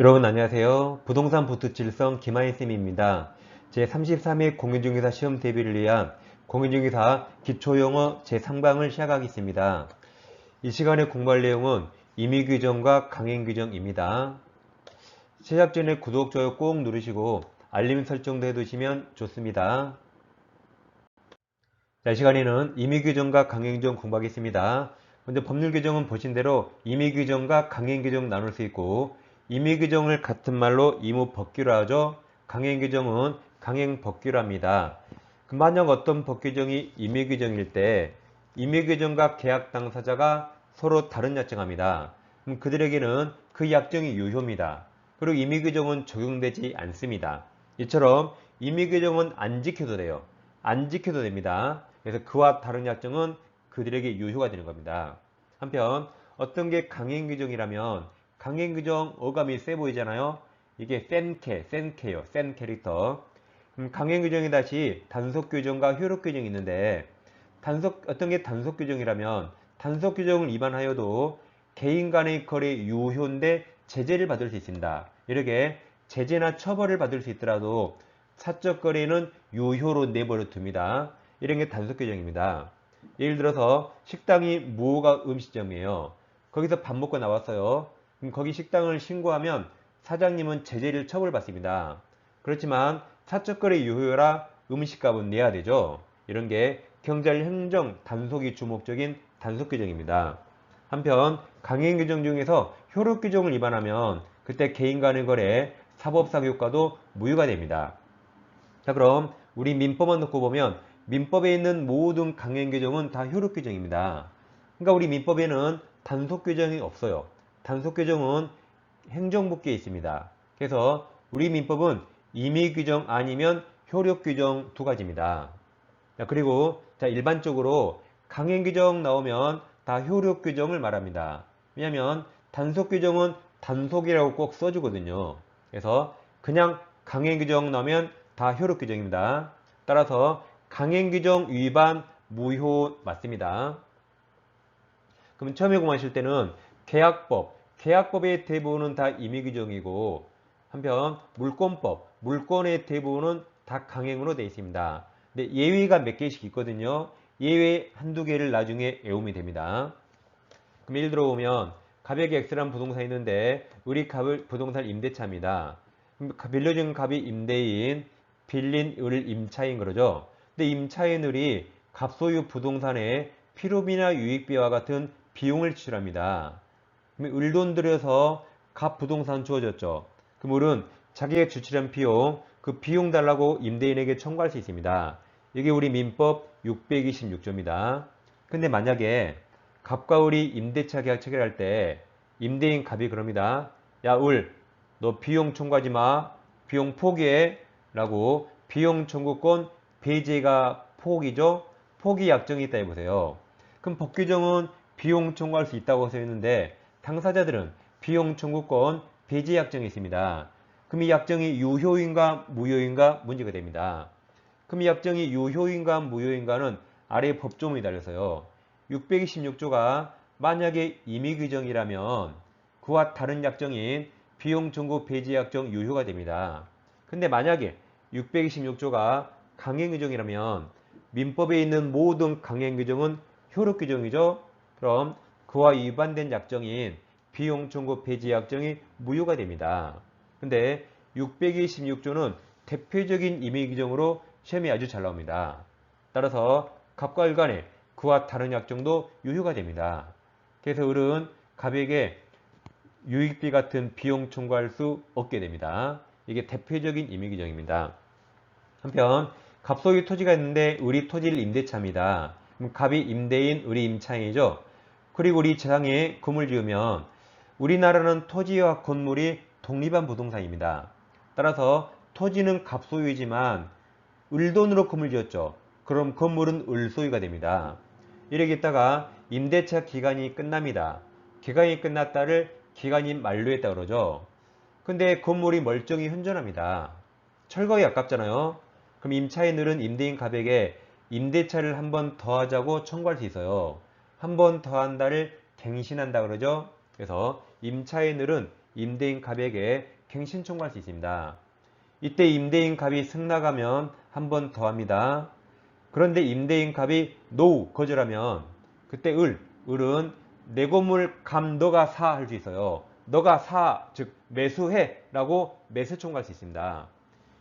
여러분 안녕하세요. 부동산 부투칠성 김하인쌤입니다. 제33회 공인중개사 시험 대비를 위한 공인중개사 기초영어 제3강을 시작하겠습니다. 이 시간에 공부할 내용은 임의규정과 강행규정입니다. 시작 전에 구독, 좋아요 꼭 누르시고 알림 설정도 해두시면 좋습니다. 자, 이 시간에는 임의규정과 강행규정 공부하겠습니다. 먼저 법률규정은 보신 대로 임의규정과 강행규정 나눌 수 있고 임의 규정을 같은 말로 이무법규라 하죠. 강행 규정은 강행 법규라 합니다. 그 만약 어떤 법규정이 임의 규정일 때 임의 규정과 계약 당사자가 서로 다른 약정합니다. 그럼 그들에게는 그 약정이 유효입니다. 그리고 임의 규정은 적용되지 않습니다. 이처럼 임의 규정은 안 지켜도 돼요. 안 지켜도 됩니다. 그래서 그와 다른 약정은 그들에게 유효가 되는 겁니다. 한편 어떤 게 강행 규정이라면 강행규정 어감이 세 보이잖아요. 이게 센캐, 센캐요. 센 캐릭터. 음, 강행규정이 다시 단속규정과 효력규정이 있는데 단속 어떤 게 단속규정이라면 단속규정을 위반하여도 개인 간의 거래 유효인데 제재를 받을 수 있습니다. 이렇게 제재나 처벌을 받을 수 있더라도 사적 거래는 유효로 내버려 둡니다. 이런 게 단속 규정입니다. 예를 들어서 식당이 무호가 음식점이에요. 거기서 밥 먹고 나왔어요. 그럼 거기 식당을 신고하면 사장님은 제재를 처벌받습니다. 그렇지만 사적거래 유효라 음식값은 내야 되죠. 이런 게 경찰 행정 단속이 주목적인 단속 규정입니다. 한편 강행 규정 중에서 효력 규정을 위반하면 그때 개인 간의 거래 사법사교과도 무효가 됩니다. 자 그럼 우리 민법만 놓고 보면 민법에 있는 모든 강행 규정은 다 효력 규정입니다. 그러니까 우리 민법에는 단속 규정이 없어요. 단속 규정은 행정부기에 있습니다. 그래서 우리 민법은 임의 규정 아니면 효력 규정 두 가지입니다. 자, 그리고 자, 일반적으로 강행 규정 나오면 다 효력 규정을 말합니다. 왜냐하면 단속 규정은 단속이라고 꼭 써주거든요. 그래서 그냥 강행 규정 나오면 다 효력 규정입니다. 따라서 강행 규정 위반 무효 맞습니다. 그럼 처음에 공부하실 때는 계약법, 계약법의 대부분은 다 임의 규정이고 한편 물권법, 물권의 대부분은 다 강행으로 되어 있습니다. 근데 예외가 몇 개씩 있거든요. 예외 한두 개를 나중에 외우면 됩니다. 그럼 예를 들어 보면 갑에게 X라는 부동산이 있는데 우리 갑을 부동산 임대차입니다. 빌려준 갑이 임대인, 빌린 을 임차인 그러죠. 근데 임차인 을이 갑소유 부동산에 필요비나 유익비와 같은 비용을 지출합니다. 그럼 을돈 들여서 갑 부동산 주어졌죠. 그럼 을은 자기가 지출한 비용, 그 비용 달라고 임대인에게 청구할 수 있습니다. 이게 우리 민법 626조입니다. 근데 만약에 갑과 을이 임대차 계약 체결할 때 임대인 갑이 그럽니다. 야, 을, 너 비용 청구하지 마. 비용 포기해. 라고 비용 청구권 배제가 포기죠. 포기 약정이 있다 해보세요. 그럼 법규정은 비용 청구할 수 있다고 써 있는데 당사자들은 비용 청구권 배제 약정이 있습니다. 그럼 이 약정이 유효인가 무효인가 문제가 됩니다. 그럼 이 약정이 유효인가 무효인가는 아래 법조문이 달려서요. 626조가 만약에 임의 규정이라면 그와 다른 약정인 비용 청구 배제 약정 유효가 됩니다. 근데 만약에 626조가 강행 규정이라면 민법에 있는 모든 강행 규정은 효력 규정이죠. 그럼 그와 위반된 약정인 비용 청구 배제 약정이 무효가 됩니다. 근데 626조는 대표적인 임의 규정으로 시험이 아주 잘 나옵니다. 따라서 갑과 을 간에 그와 다른 약정도 유효가 됩니다. 그래서 을은 갑에게 유익비 같은 비용 청구할 수 없게 됩니다. 이게 대표적인 임의 규정입니다. 한편 갑소유 토지가 있는데 을이 토지를 임대차입니다. 그럼 갑이 임대인, 을이 임차인이죠. 그리고 우리 재상에 건물 지으면 우리나라는 토지와 건물이 독립한 부동산입니다. 따라서 토지는 갑소유이지만 을돈으로 건물 지었죠. 그럼 건물은 을소유가 됩니다. 이렇게 있다가 임대차 기간이 끝납니다. 기간이 끝났다를 기간이 만료했다 그러죠. 근데 건물이 멀쩡히 현존합니다. 철거에 가깝잖아요. 그럼 임차인 을은 임대인 갑에게 임대차를 한 번 더 하자고 청구할 수 있어요. 한 번 더 한다를 갱신한다 그러죠. 그래서 임차인 을은 임대인 갑에게 갱신 청구할 수 있습니다. 이때 임대인 갑이 승낙하면 한 번 더 합니다. 그런데 임대인 갑이 노 거절하면 그때 을 을은 내 건물 감 너가 사 할 수 있어요. 너가 사 즉 매수해 라고 매수 청구할 수 있습니다.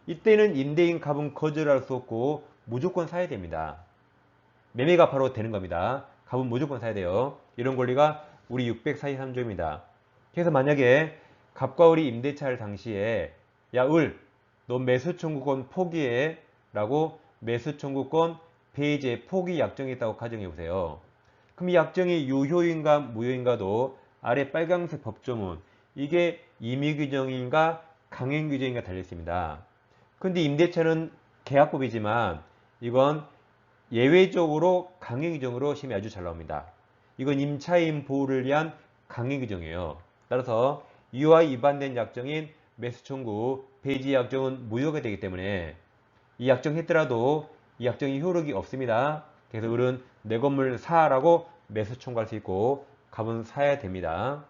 이때는 임대인 갑은 거절할 수 없고 무조건 사야 됩니다. 매매가 바로 되는 겁니다. 갑은 무조건 사야 돼요. 이런 권리가 우리 643조입니다. 그래서 만약에 갑과 을이 임대차를 당시에 야 을, 너 매수 청구권 포기해 라고 매수 청구권 폐지의 포기 약정이 있다고 가정해 보세요. 그럼 이 약정이 유효인가 무효인가도 아래 빨강색 법조문 이게 임의 규정인가 강행 규정인가 달려 있습니다. 근데 임대차는 계약법이지만 이건 예외적으로 강행규정으로 시험이 아주 잘 나옵니다. 이건 임차인 보호를 위한 강행규정이에요. 따라서 이와 위반된 약정인 매수 청구 폐지 약정은 무효가 되기 때문에 이 약정 했더라도 이 약정이 효력이 없습니다. 그래서 을은 내 건물 사라고 매수 청구할 수 있고 갑은 사야 됩니다.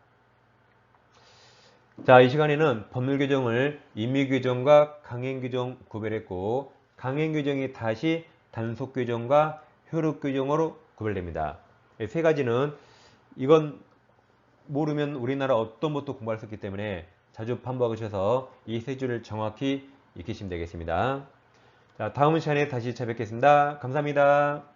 자, 이 시간에는 법률 규정을 임의 규정과 강행 규정 구별했고 강행 규정이 다시 단속 규정과 효력 규정으로 구별됩니다. 이세 가지는 이건 모르면 우리나라 어떤 것도 공부할 수 있기 때문에 자주 반복하셔서 이 세 줄을 정확히 익히시면 되겠습니다. 자, 다음 시간에 다시 찾아뵙겠습니다. 감사합니다.